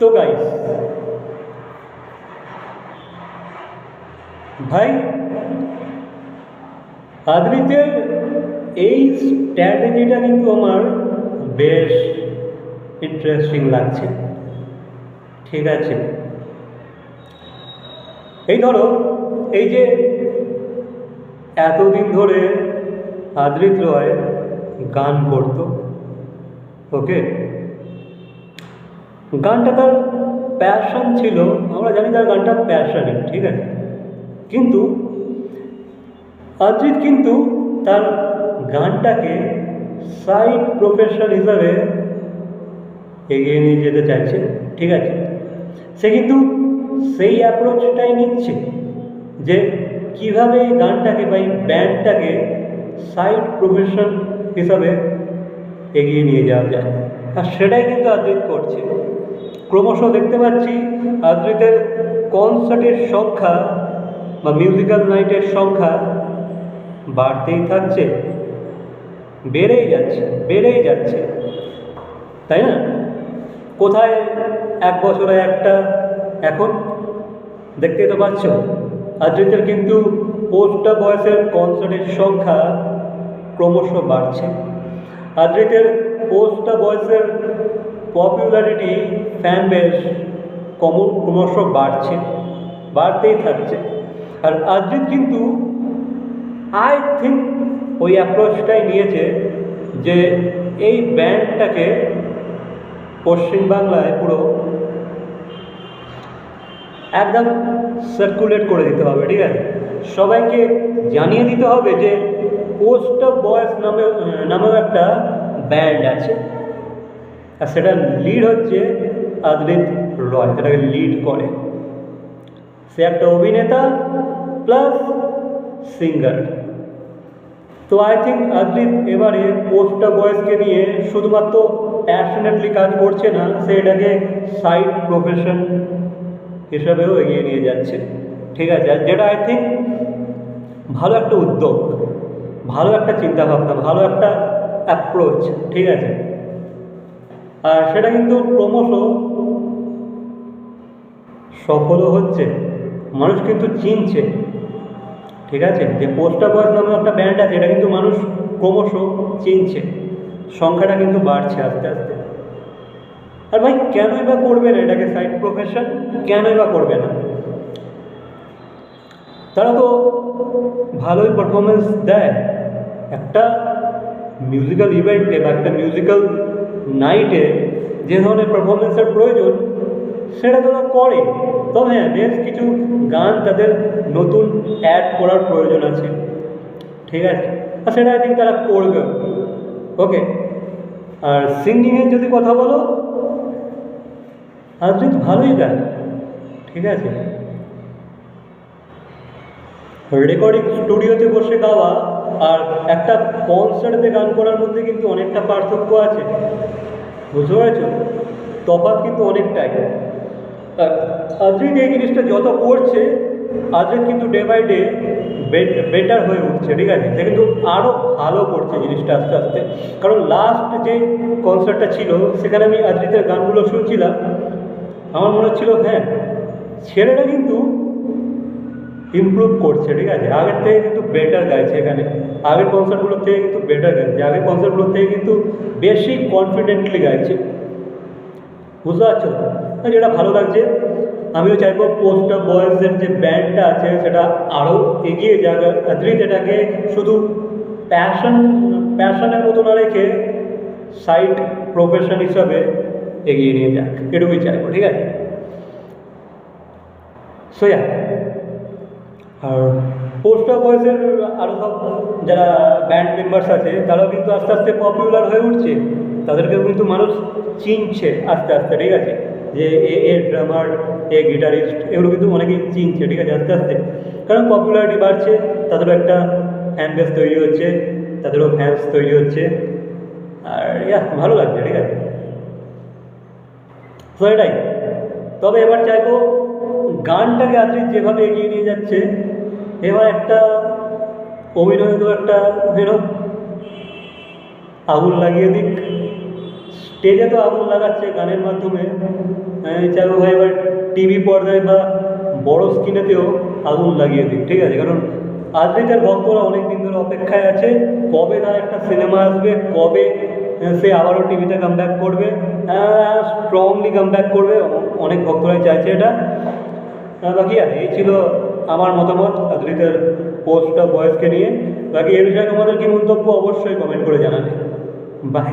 তো গাইস ভাই, আদ্রিতের এই স্ট্র্যাটেজিটা কিন্তু আমার বেশ ইন্টারেস্টিং লাগছে। ঠিক আছে? এই ধরো, এই যে এতদিন ধরে আদ্রিত রয় গান করতো ওকে গানটা তার প্যাশন ছিল। আমরা জানি তার গানটা প্যাশনের ঠিক আছে? কিন্তু অজিত কিন্তু তার গানটাকে সাইড প্রফেশন হিসাবে এগিয়ে নিয়ে যেতে চাইছে, ঠিক আছে? সে কিন্তু সেই অ্যাপ্রোচটাই নিচ্ছে যে কীভাবে এই গানটাকে বা এই ব্যান্ডটাকে সাইড প্রফেশন হিসাবে এগিয়ে নিয়ে যাওয়া যায়। আর সেটাই কিন্তু আদ্রিত করছে। ক্রমশ দেখতে পাচ্ছি আদ্রিতের কনসার্টের সংখ্যা বা মিউজিক্যাল নাইটের সংখ্যা বাড়তেই থাকছে। বেড়েই যাচ্ছে বেড়েই যাচ্ছে। তাই না? কোথায় এক বছরে একটা? এখন দেখতেই তো পাচ্ছ, আদ্রিতের কিন্তু পোস্টটা বয়সের কনসার্টের সংখ্যা ক্রমশ বাড়ছে। আদ্রিতের পোস্টটা বয়সের পপুলারিটি ফ্যান বেস কম ক্রমশ বাড়ছে, বাড়তেই থাকছে। আর আদ্রিত কিন্তু আই থিঙ্ক ওই অ্যাপ্রোচটাই নিয়েছে যে এই ব্যান্ডটাকে পশ্চিমবাংলায় পুরো একদম সার্কুলেট করে দিতে হবে, ঠিক আছে? সবাইকে জানিয়ে দিতে হবে যে পোস্ট অফ বয়েস নামে নামেও একটা ব্যান্ড আছে। আর সেটা লিড হচ্ছে আদ্রিত রয় সেটাকে লিড করে। সে একটা অভিনেতা প্লাস সিঙ্গার তো আই থিঙ্ক আদ্রিত এবারে পোস্টটা বয়েসকে নিয়ে শুধুমাত্র প্যাশনেটলি কাজ করছে না, সে এটাকে সাইড প্রফেশন হিসাবেও এগিয়ে নিয়ে যাচ্ছে। ঠিক আছে, আর যেটা আই থিঙ্ক ভালো একটা উদ্যোগ, ভালো একটা চিন্তাভাবনা, ভালো একটা অ্যাপ্রোচ ঠিক আছে? আর সেটা কিন্তু ক্রমশ সফলও হচ্ছে, মানুষ কিন্তু চিনছে। ঠিক আছে? যে পোস্টার বয়েস নামে একটা ব্যান্ড আছে, এটা কিন্তু মানুষ ক্রমশ চিনছে। সংখ্যাটা কিন্তু বাড়ছে আস্তে আস্তে। আর ভাই, কেনই বা করবে না এটাকে সাইড প্রফেশন কেনই বা করবে না? তারা তো ভালোই পারফরমেন্স দেয়। একটা মিউজিক্যাল ইভেন্টে বা একটা মিউজিক্যাল নাইটে যে ধরনের পারফরমেন্সের প্রয়োজন, সেটা তারা করে। তবে হ্যাঁ বেশ কিছু গান তাদের নতুন অ্যাড করার প্রয়োজন আছে। ঠিক আছে? আর সেটা আই থিঙ্ক তারা করবে। ওকে আর সিঙ্গিংয়ের যদি কথা বলো আদ্রিত ভালোই গায়। ঠিক আছে? রেকর্ডিং স্টুডিওতে বসে গাওয়া আর একটা কনসার্টে গান করার মধ্যে কিন্তু অনেকটা পার্থক্য আছে। বুঝতে পারছ? তফাৎ কিন্তু অনেকটাই। আদ্রিত এই জিনিসটা যত করছে, আদ্রিত কিন্তু ডে বাই ডে বেটার হয়ে উঠছে, ঠিক আছে? সে কিন্তু আরও ভালো করছে জিনিসটা আস্তে আস্তে। কারণ লাস্ট যে কনসার্টটা ছিল, সেখানে আমি আদ্রিতের গানগুলো শুনছিলাম। আমার মনে হচ্ছিল হ্যাঁ ছেলেটা কিন্তু ইমপ্রুভ করছে, ঠিক আছে? আগের থেকে কিন্তু বেটার গাইছে এখানে। আগের কনসার্টগুলোর থেকে কিন্তু বেটার গাইছে। আগের কনসার্টগুলোর থেকে কিন্তু বেশি কনফিডেন্টলি গাইছে। বুঝতে পারছ? যেটা ভালো লাগছে, আমিও চাইব পোস্টার বয়েসের যে ব্যান্ডটা আছে, সেটা আরও এগিয়ে যাক। আদ্রিত এটাকে শুধু প্যাশন প্যাশনের মতো না রেখে সাইড প্রফেশন হিসাবে এগিয়ে নিয়ে যাক। এটুকুই চাইব, ঠিক আছে? সোয়া আর পোস্টার বয়েসের আরও সব যারা ব্যান্ড মেম্বার্স আছে, তারাও কিন্তু আস্তে আস্তে পপুলার হয়ে উঠছে। তাদেরকেও কিন্তু মানুষ চিনছে আস্তে আস্তে, ঠিক আছে? যে এ এ ড্রামার এ গিটারিস্ট এগুলো কিন্তু অনেকেই চিনছে, ঠিক আছে? আস্তে আস্তে। কারণ পপুলারিটি বাড়ছে, তাদেরও একটা ফ্যান বেস তৈরি হচ্ছে, তাদেরও ফ্যান্স তৈরি হচ্ছে। আর ইয়া, ভালো লাগছে, ঠিক আছে? তো এটাই। তবে এবার চাইব গানটাকে আদ্রিত যেভাবে এগিয়ে নিয়ে যাচ্ছে, এবার একটা অভিনয় তো একটা যেন আগুন লাগিয়ে দিক। স্টেজে তো আগুন লাগাচ্ছে গানের মাধ্যমে। চাইব ভাই এবার টিভি পর্দায় বা বড় স্ক্রিনেতেও আগুন লাগিয়ে দিক, ঠিক আছে? কারণ আদ্রিতের ভক্তরা অনেক দিন ধরে অপেক্ষায় আছে, কবে তার একটা সিনেমা আসবে, কবে সে আবারও টিভিতে কাম করবে। স্ট্রংলি কাম করবে। অনেক ভক্তরাই চাইছে এটা। বাকি আর এই ছিল আমার মতামত আদ্রিতের অফ বয়সকে নিয়ে। বাকি এ বিষয়ে তোমাদের কি মন্তব্য অবশ্যই কমেন্ট করে জানাবে। বাই